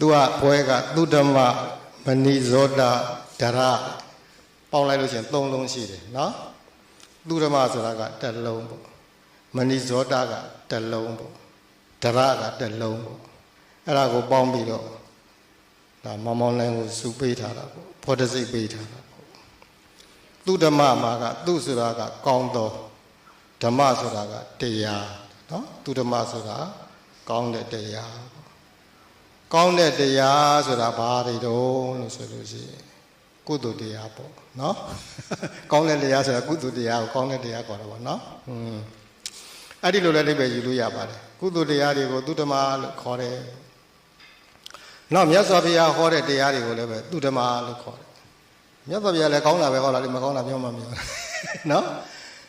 သူကဘွဲကသူဓမ္မမဏိဇောတာဒရပေါင်းလိုက်လို့ရှိရင်၃လုံးရှိတယ်နော်သူဓမ္မဆိုတာကတစ်လုံးပေါ့မဏိဇောတာကတစ်လုံးပေါ့ဒရကတစ်လုံးပေါ့အဲ့ဒါကိုပေါင်းပြီးတော့ဒါမောင်မောင်လင်းကိုစုပေးထားတာပေါ့ဖောတစိတ်ပေးထားတာပေါ့သူဓမ္မမှာကသူဆိုတာကကောင်းသောဓမ္မဆိုတာကတရားနော်သူဓမ္မဆိုတာကောင်းတဲ့တရားပေါ့ ကောင်းတဲ့တရားဆိုတာဘာတွေတုံးလို့ဆိုလို့ရှိရင်ကုသိုလ်တရားပေါ့နော်ကောင်းတဲ့တရားဆိုတာကုသိုလ်တရားကိုကောင်းတဲ့တရားခေါ်တာပေါ့နော်อืมအဲ့ဒီလိုလည်းလည်းပဲယူလို့ရပါတယ်ကုသိုလ်တရားတွေကိုသူဓမ္မလို့ခေါ်တယ်နောက်မြတ်စွာဘုရားဟောတဲ့တရားတွေကိုလည်းပဲသူဓမ္မလို့ခေါ်တယ်မြတ်စွာဘုရားလည်းကောင်းတာပဲဟောတာလေမကောင်းတာပြောမှမပြောနော်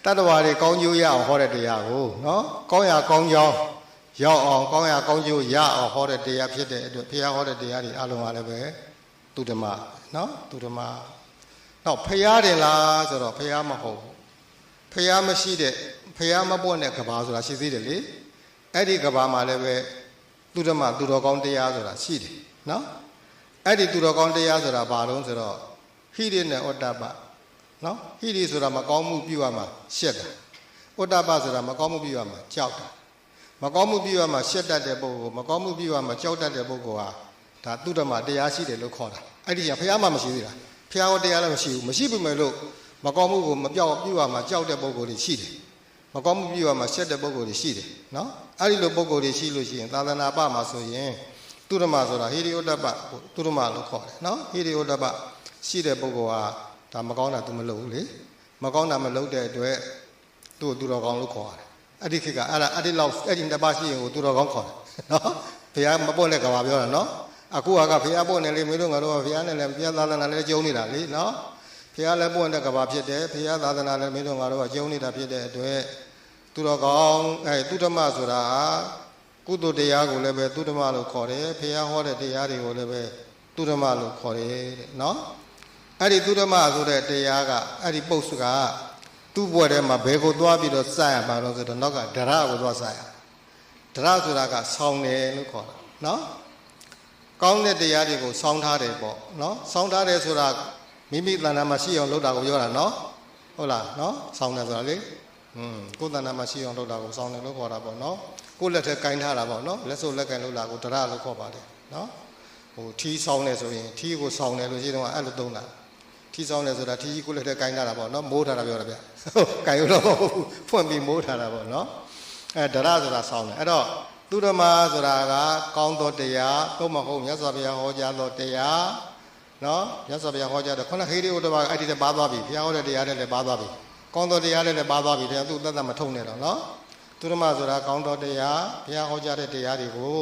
တတ္တဝါတွေကောင်းကျိုးရအောင်ဟောတဲ့တရားကိုနော်ကောင်းရကောင်းကြောင်း ရောက်အောင်ကောင်းရကောင်းကျိုးရအောင်ဟောတဲ့တရားဖြစ်တဲ့အတွက်ဘုရားဟောတဲ့တရားတွေအလုံးအားလည်းပဲသူဓမ္မနော်သူဓမ္မတော့ဘုရားတယ်လားဆိုတော့ဘုရားမဟုတ်ဘူးဘုရားမရှိတဲ့ဘုရားမပွင့်တဲ့ကဘာဆိုတာရှိသေးတယ်လေအဲ့ဒီကဘာမှာလည်းပဲသူဓမ္မသူတော်ကောင်းတရားဆိုတာရှိတယ်နော်အဲ့ဒီသူတော်ကောင်းတရားဆိုတာဘာလို့ဆိုတော့ဟိရိနဲ့ဩတ္တပနော်ဟိရိဆိုတာမကောင်းမှုပြုရမှာရှက်တာဩတ္တပဆိုတာမကောင်းမှုပြုရမှာကြောက်တာ မကောင်းမှုပြုရမှာရှက်တတ်တဲ့ပုဂ္ဂိုလ်မကောင်းမှုပြုရမှာကြောက်တတ်တဲ့ပုဂ္ဂိုလ်ဟာဒါသူတ္တမတရားရှိတယ်လို့ခေါ်တာအဲ့ဒီကဘုရားမှမရှိသေးလားဘုရားဟောတရားလည်းမရှိဘူးမရှိပြီမဲ့လို့မကောင်းမှုကိုမပြောက်ပြုရမှာကြောက်တဲ့ပုဂ္ဂိုလ်တွေရှိတယ်မကောင်းမှုပြုရမှာရှက်တဲ့ပုဂ္ဂိုလ်တွေရှိတယ်နော်အဲ့ဒီလိုပုဂ္ဂိုလ်တွေရှိလို့ရှိရင်သာသနာပမှာဆိုရင်သူတ္တမဆိုတာဟိရိယတ္တပသူတ္တမလို့ခေါ်တယ်နော်ဟိရိယတ္တပရှိတဲ့ပုဂ္ဂိုလ်ဟာဒါမကောင်းတာ तू မလုပ်ဘူးလေမကောင်းတာမလုပ်တဲ့အတွက်သူ့ကိုသူတော်ကောင်းလို့ခေါ်ရတယ် အဲ့ဒီခေတ်ကအဲ့ဒါအဲ့ဒီလောက်အဲ့ဒီနှစ်ပါးရှိရင်ကိုသူတော်ကောင်းခေါ်တယ်နော်ဘုရားမပွင့်တဲ့ကဘာပြောတာနော်အခုကဘုရားပွင့်နေလေမင်းတို့ငါတို့ကဘုရားနဲ့လည်းဘုရားသာသနာလည်းကျုံနေတာလေနော်ဘုရားလည်းပွင့်တဲ့ကဘာဖြစ်တယ်ဘုရားသာသနာလည်းမင်းတို့ငါတို့ကကျုံနေတာဖြစ်တဲ့အတွက်သူတော်ကောင်းအဲသူဓမ္မဆိုတာကုသိုလ်တရားကိုလည်းပဲသူဓမ္မလို့ခေါ်တယ်ဘုရားဟောတဲ့တရားတွေကိုလည်းပဲသူဓမ္မလို့ခေါ်တယ်တဲ့နော်အဲ့ဒီသူဓမ္မဆိုတဲ့တရားကအဲ့ဒီပုတ်စက သူ့ဘွယ်ထဲမှာဘယ်ကိုသွားပြီးတော့စရမှာတော့ဆိုတော့နောက်ကဒရကိုသွားစရဒရဆိုတာကဆောင်းတယ်လို့ခေါ်တာနော်ကောင်းတဲ့တရားတွေကိုဆောင်းထားတယ်ပေါ့နော်ဆောင်းထားတယ်ဆိုတာမိမိတဏ္ဍာမှာရှိအောင်လုပ်တာကိုပြောတာနော်ဟုတ်လားနော်ဆောင်းတယ်ဆိုတာလေอืมကိုယ်တဏ္ဍာမှာရှိအောင်လုပ်တာကိုဆောင်းတယ်လို့ခေါ်တာပေါ့နော်ကိုယ်လက်ထဲကင်ထားတာပေါ့နော်လက်စုပ်လက်ကင်လုပ်တာကိုဒရလို့ခေါ်ပါတယ်နော်ဟိုထီးဆောင်းတယ်ဆိုရင်ထီးကိုဆောင်းတယ်လို့ရှိတော့အဲ့လိုသုံးတာ ထီဆောင်တယ်ဆိုတာထီကြီးကိုလည်းတဲ့ကိုင်းထားတာပေါ့နော်မိုးထားတာပြောတာဗျဟုတ်ကိုင်းလို့တော့မဟုတ်ဘူးဖွင့်ပြီးမိုးထားတာပေါ့နော်အဲဒရဆိုတာဆောင်းတယ်အဲ့တော့သူဓမ္မဆိုတာကကောင်းသောတရားသို့မဟုတ်မြတ်စွာဘုရားဟောကြားသောတရားနော်မြတ်စွာဘုရားဟောကြားတဲ့ခုနခေရိဥတ္တမအဲ့ဒီတည်းပါသွားပြီဘုရားဟောတဲ့တရားနဲ့လည်းပါသွားပြီကောင်းသောတရားနဲ့လည်းပါသွားပြီတရားသူသက်သက်မထုံနဲ့တော့နော်သူဓမ္မဆိုတာကောင်းသောတရားဘုရားဟောကြားတဲ့တရားတွေကို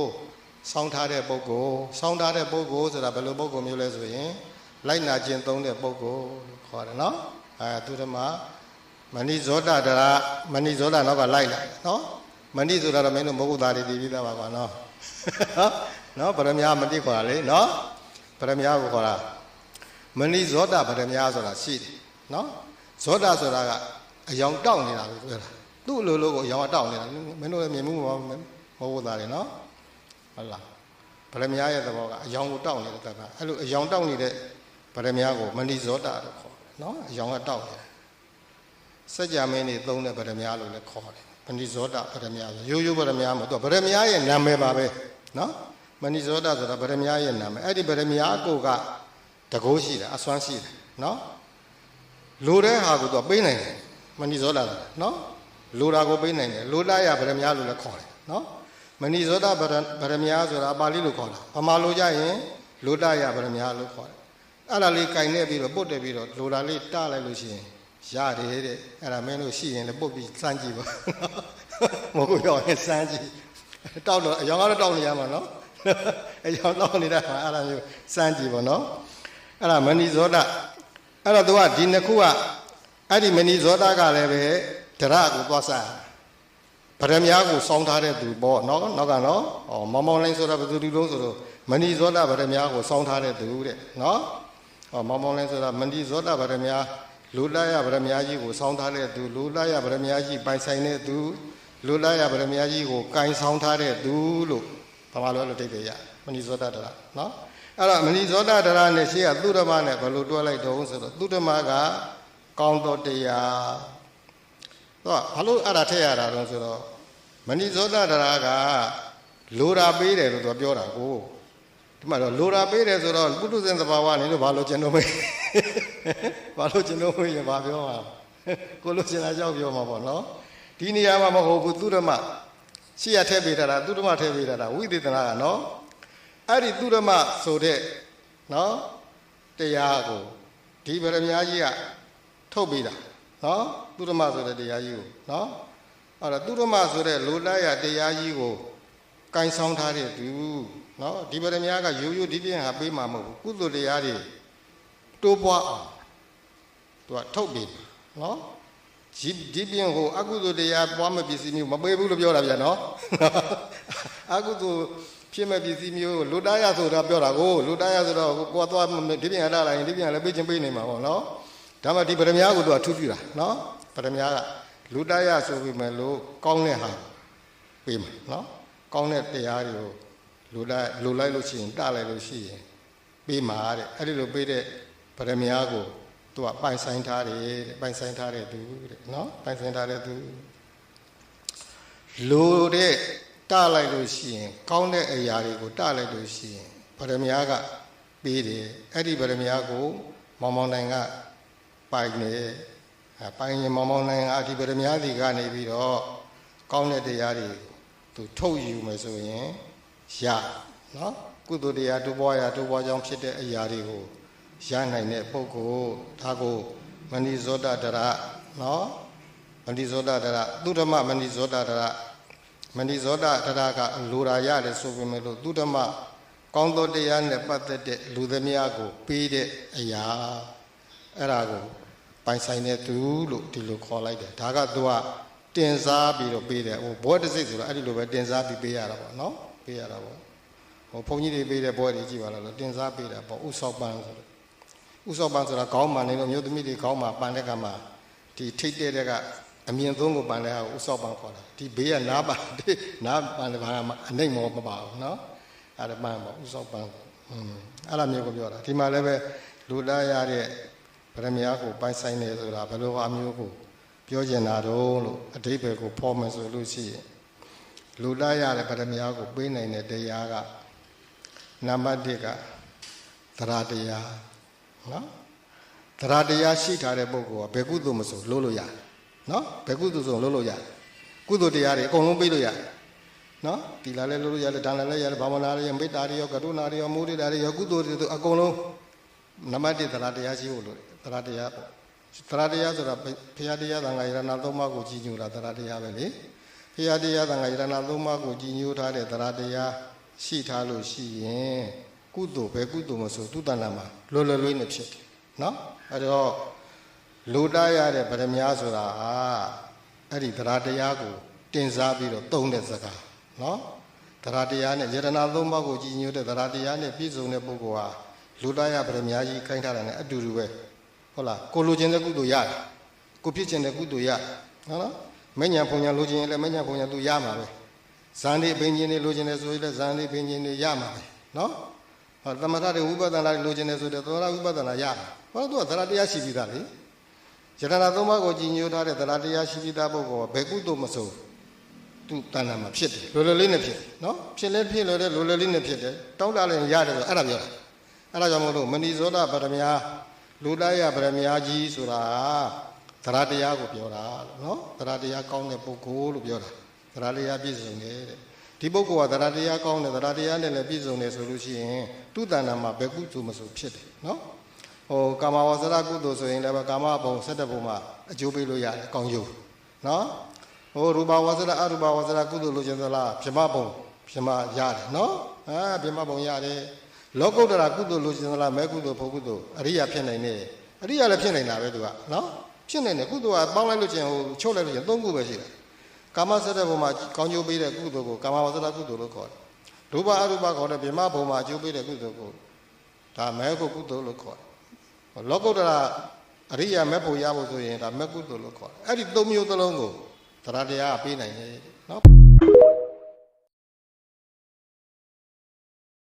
စောင်းထားတဲ့ပုဂ္ဂိုလ်စောင်းထားတဲ့ပုဂ္ဂိုလ်ဆိုတာဘယ်လိုပုဂ္ဂိုလ်မျိုးလဲဆိုရင် လိုက်နာကျင့်သုံးတဲ့ပုဂ္ဂိုလ်လို့ခေါ်တယ်နော်အဲသူဓမ္မမဏိဇောတတရာမဏိဇောတနောက်ကလိုက်လာတယ်နော်မဏိဆိုတာတော့မင်းတို့မဟုတ်သားတွေတည်ပြီးသားပါကွာနော်နော်ဗရမ ्या မတိခေါ်တာလေနော်ဗရမ ्या ကိုခေါ်တာမဏိဇောတဗရမ ्या ဆိုတာရှိတယ်နော်ဇောတဆိုတာကအယောင်တောက်နေတာပဲပြောတာသူ့လိုလိုကိုအယောင်တောက်နေတာမင်းတို့လည်းမြင်မှုမဟုတ်သားတွေနော်ဟုတ်လားဗရမ ्या ရဲ့သဘောကအယောင်ကိုတောက်နေတဲ့တတ်တာအဲ့လိုအယောင်တောက်နေတဲ့ ဗရမ ्या ကိုမဏိဇောတာလို့ခေါ်တယ်နော်အယောင်ကတောက်တယ်စัจ जा မင်းနေသုံးတဲ့ဗရမ ्या လို့လည်းခေါ်တယ်မဏိဇောတာဗရမ ्या ဆိုရိုးရိုးဗရမ ्या မဟုတ်တော့ဗရမ ्या ရဲ့နာမည်ပါပဲနော်မဏိဇောတာဆိုတာဗရမ ्या ရဲ့နာမည်အဲ့ဒီဗရမ ्या ကိုကတကိုးရှိတယ်အစွမ်းရှိတယ်နော်လိုတဲ့ဟာကိုသူပေးနိုင်တယ်မဏိဇောတာနော်လိုတာကိုပေးနိုင်တယ်လိုလာရဗရမ ्या လို့လည်းခေါ်တယ်နော်မဏိဇောတာဗရဗရမ ्या ဆိုတာပါဠိလိုခေါ်တာဗမာလိုကြရင်လိုတာရဗရမ ्या လို့ခေါ်တယ် အဲ့ဒါလေးကင်နေပြီးတော့ပုတ်တယ်ပြီးတော့လိုတာလေးတလိုက်လို့ရှိရင်ရတယ်တဲ့အဲ့ဒါမင်းတို့ရှိရင်လည်းပုတ်ပြီးစမ်းကြည့်ပါမဟုတ်ရောရင်စမ်းကြည့်တောက်တော့အယောင်ကတော့တောက်နေရမှာနော်အယောင်တောက်နေတာဟာအဲ့ဒါမျိုးစမ်းကြည့်ပါနော်အဲ့ဒါမဏိဇောတအဲ့တော့သူကဒီနှစ်ခုကအဲ့ဒီမဏိဇောတကလည်းပဲဒရကိုသွားစားဗရမ ्या ကိုစောင်းထားတဲ့သူပေါ့နော်နောက်ကနော်ဩမောင်မောင်လိုင်းဆိုတာဘယ်သူဒီလုံးဆိုတော့မဏိဇောတဗရမ ्या ကိုစောင်းထားတဲ့သူတဲ့နော် ဟောမောင်မောင်လဲဆိုတာမန္တိဇောတာဗရမယာလူလာရဗရမယာကြီးကိုဆောင်းထားတဲ့သူလူလာရဗရမယာကြီးပိုင်ဆိုင်တဲ့သူလူလာရဗရမယာကြီးကိုကင်ဆောင်ထားတဲ့သူလို့ဘာမှလို့အတိတ်ပဲရမဏိဇောတာတရနော်အဲ့တော့မဏိဇောတာတရနဲ့ရှေ့ကသုဓမနဲ့ဘယ်လိုတွဲလိုက်တော့ဆိုတော့သုဓမကကောင်းသောတရားသူကဘာလို့အဲ့ဒါထည့်ရတာတော့ဆိုတော့မဏိဇောတာတရကလိုတာပေးတယ်လို့သူကပြောတာကို ဒီမှာတော့လိုရာပေးတယ်ဆိုတော့ပုထုဇဉ်သဘာဝနေလို့ဘာလို့ကျွန်တော်မေးဘာလို့ကျွန်တော်မေးရင်ဘာပြောမှာကိုလို့ရှင်လာကြောက်ပြောမှာပေါ့နော်ဒီနေရာမှာမဟုတ်ဘူးသုဓမ္မရှေ့ရထည့်ပေးတာသုဓမ္မထည့်ပေးတာဝိသေသနာကနော်အဲ့ဒီသုဓမ္မဆိုတဲ့နော်တရားကိုဒီဗရမ ्या ကြီးကထုတ်ပေးတာနော်သုဓမ္မဆိုတဲ့တရားကြီးကိုနော်အဲ့တော့သုဓမ္မဆိုတဲ့လိုလားရတရားကြီးကိုကင်ဆောင်ထားတဲ့သူ နော်ဒီပရမညာကရိုးရိုးဒီပြင်းဟာပေးမှာမဟုတ်ဘူးကုသိုလ်တရားတွေတိုးပွားအောင်သူကထုတ်ပြီးနော်ဒီဒီပြင်းကိုအကုသိုလ်တရားပွားမပစ္စည်းမျိုးမပေးဘူးလို့ပြောတာဗျာနော်အကုသိုလ်ဖြစ်မဲ့ပစ္စည်းမျိုးလူတားရဆိုတာပြောတာကိုလူတားရဆိုတော့ကိုကသွားဒီပြင်းလာလိုက်ရင်ဒီပြင်းလည်းပေးခြင်းပေးနေမှာပေါ့နော်ဒါမှဒီပရမညာကိုသူကထူးပြတာနော်ပရမညာကလူတားရဆိုပြီးမဲ့လို့ကောင်းတဲ့ဟာပေးမှာနော်ကောင်းတဲ့တရားတွေကို လူလိုက်လူလိုက်လို့ရှိရင်တလိုက်လို့ရှိရင်ပေးမှာတဲ့အဲ့ဒီလိုပေးတဲ့ဗရမယာကိုသူကပိုင်ဆိုင်ထားတယ်တဲ့ပိုင်ဆိုင်ထားတဲ့သူတဲ့နော်ပိုင်ဆိုင်ထားတဲ့သူလူတဲ့တလိုက်လို့ရှိရင် ကောင်းတဲ့အရာတွေကိုတလိုက်လို့ရှိရင်ဗရမယာကပေးတယ်အဲ့ဒီဗရမယာကို မောင်မောင်နိုင်ကပိုင်နေပိုင်ရင်မောင်မောင်နိုင်ကဒီဗရမယာစီကနေပြီးတော့ကောင်းတဲ့တရားတွေသူထုတ်ယူမယ်ဆိုရင် ရနော်ကုသိုလ်တရားတူပွားရာတူပွားကြောင်းဖြစ်တဲ့အရာတွေကိုရနိုင်တဲ့ပုဂ္ဂိုလ်ဒါကိုမဏိဇောတတရနော်မဏိဇောတတရသုဓမ္မမဏိဇောတတရမဏိဇောတတရကလိုရာရတယ်ဆိုပေမဲ့လို့သုဓမ္မကောင်းသောတရားနဲ့ပတ်သက်တဲ့လူသမားကိုပေးတဲ့အရာအဲ့ဒါကိုပိုင်ဆိုင်တဲ့သူလို့ဒီလိုခေါ်လိုက်တယ်ဒါကသူကတင်စားပြီးတော့ပေးတယ်ဟိုဘောတစိတ်ဆိုတော့အဲ့ဒီလိုပဲတင်စားပြီးပေးရတာပေါ့နော် ပေးရတာပေါ့ဟိုဘုန်းကြီးတွေပေးတဲ့ဘောတွေကြည့်ပါလားလို့တင်စားပေးတာပေါ့ဥဆောက်ပန်းဆိုတော့ဥဆောက်ပန်းဆိုတာခေါင်းမှန်နေလို့မျိုးသမီးတွေခေါင်းမှပန်တဲ့ကမှာဒီထိတ်တဲ့တဲ့ကအမြင်သုံးကိုပန်တဲ့ဟာကိုဥဆောက်ပန်းခေါ်တာဒီဘေးကနားပန်နားပန်တဲ့ဘာမှအနိုင်မောမပါဘူးနော်အဲ့ဒါပန်းပေါ့ဥဆောက်ပန်းอืมအဲ့လိုမျိုးကိုပြောတာဒီမှာလည်းပဲလူလာရတဲ့ဗရမ ्या ကိုပိုင်ဆိုင်နေဆိုတာဘယ်လိုအမျိုးကိုပြောကျင်တာတော့လို့အတိပ္ပယ်ကိုဖော်မယ်ဆိုလို့ရှိရင် လူလာရတဲ့ဗရမ ्या ကိုပေးနိုင်တဲ့တရားကနံပါတ်1ကသရတရားနော်သရတရားရှိထားတဲ့ပုဂ္ဂိုလ်ကဘယ်ကုသိုလ်မဆိုလို့လို့ရတယ်နော်ဘယ်ကုသိုလ်ဆိုလို့လို့ရတယ်ကုသိုလ်တရားတွေအကုန်လုံးပေးလို့ရတယ်နော်တီလာလည်းလို့လို့ရတယ်ဒါနလည်းရတယ်ဘာဝနာလည်းရမေတ္တာတွေရောကရုဏာတွေရောမုဒိတာတွေရောကုသိုလ်တွေအကုန်လုံးနံပါတ်1သရတရားရှိဖို့လို့သရတရားပေါ့သရတရားဆိုတာဘုရားတရားသံဃာယရဏသုံးပါးကိုကြီးညိုတာသရတရားပဲလေ ဘုရားတရားသံဃာယရဏသုံးပါးကိုကြီးညိုထားတဲ့သရတရားရှိထားလို့ရှိရင်ကုသိုလ်ပဲကုသိုလ်မဆိုသူတဏ္ဍာမှာလွယ်လွယ်လေးနဲ့ဖြစ်တယ်နော်အဲ့တော့လူတရတဲ့ဗရမ ्या ဆိုတာဟာအဲ့ဒီသရတရားကိုတင်စားပြီးတော့သုံးတဲ့စကားနော်သရတရားနဲ့ယရဏသုံးပါးကိုကြီးညိုတဲ့သရတရားနဲ့ပြည့်စုံတဲ့ပုဂ္ဂိုလ်ဟာလူတရဗရမ ्या ကြီးခိုင်းထားတာနဲ့အတူတူပဲဟုတ်လားကိုလိုချင်တဲ့ကုသိုလ်ရတယ်ကိုဖြစ်ချင်တဲ့ကုသိုလ်ရဟုတ်လား မဉ္ဇဉ်ပုံညာလိုချင်ရင်လည်းမဉ္ဇဉ်ပုံညာသူရမှာပဲဇန်ဒီဘိန်းချင်းတွေလိုချင်တယ်ဆိုရင်လည်းဇန်ဒီဘိန်းချင်းတွေရမှာပဲနော်ဟောသမထတွေဝိပဿနာတွေလိုချင်တယ်ဆိုတဲ့သောရဝိပဿနာရမှာဟောသူကသရတရားရှိပြီးသားလေယတနာသုံးပါးကိုကြည်ညိုထားတဲ့သရတရားရှိပြီးသားပုဂ္ဂိုလ်ကဘယ်ကုသိုလ်မဆိုသူတဏ္ဍာမှာဖြစ်တယ်လွယ်လွယ်လေးနဲ့ဖြစ်တယ်နော်ဖြစ်လဲဖြစ်လွယ်တဲ့လွယ်လွယ်လေးနဲ့ဖြစ်တယ်တောင်းတလည်းရတယ်ဆိုအဲ့ဒါပြောတာအဲ့ဒါကြောင့်မို့လို့မဏိဇောဒဗရမ ्या လူလိုက်ရဗရမ ्या ကြီးဆိုတာ သရတရားကိုပြောတာလို့နော်သရတရားကောင်းတဲ့ပုဂ္ဂိုလ်လို့ပြောတာသရတရားပြည့်စုံတယ်တဲ့ဒီပုဂ္ဂိုလ်ကသရတရားကောင်းတယ်သရတရားနဲ့လည်းပြည့်စုံတယ်ဆိုလို့ရှိရင်သူ့တဏ္ဍာမှာဘယ်ကုသိုလ်မဆိုဖြစ်တယ်နော်ဟိုကာမဝဇ္ဇရကုသိုလ်ဆိုရင်လည်းကာမဘုံ၁၇ဘုံမှာအကျိုးပေးလို့ရတယ်အကောင်းကျိုးနော်ဟိုရူပဝဇ္ဇရအရူပဝဇ္ဇရကုသိုလ်လို့ခြင်းသလားပြမဘုံပြမရတယ်နော်အာပြမဘုံရတယ်လောကုတ္တရာကုသိုလ်လို့ခြင်းသလားမဲကုသိုလ်ဖို့ကုသိုလ်အရိယာဖြစ်နိုင်တယ်အရိယာလည်းဖြစ်နိုင်တာပဲသူကနော် ဖြစ်နိုင်တယ်ကုသိုလ်ကပေါင်းလိုက်လို့ခြင်းဟိုချုပ်လိုက်လို့ခြင်းသုံးခုပဲရှိတယ်ကာမစတဲ့ဘုံမှာကောင်းကျိုးပေးတဲ့ကုသိုလ်ကိုကာမဝဇ္ဇရကုသိုလ်လို့ခေါ်တယ်ရူပအရူပခေါ်တဲ့ပြမဘုံမှာအကျိုးပေးတဲ့ကုသိုလ်ကိုဒါမဲကုကုသိုလ်လို့ခေါ်တယ်လောကုတ္တရာအရိယာမဲ့ဖို့ရဖို့ဆိုရင်ဒါမဲ့ကုသိုလ်လို့ခေါ်တယ်အဲ့ဒီသုံးမျိုးသလုံးကိုသရတရားပေးနိုင်တယ်နော်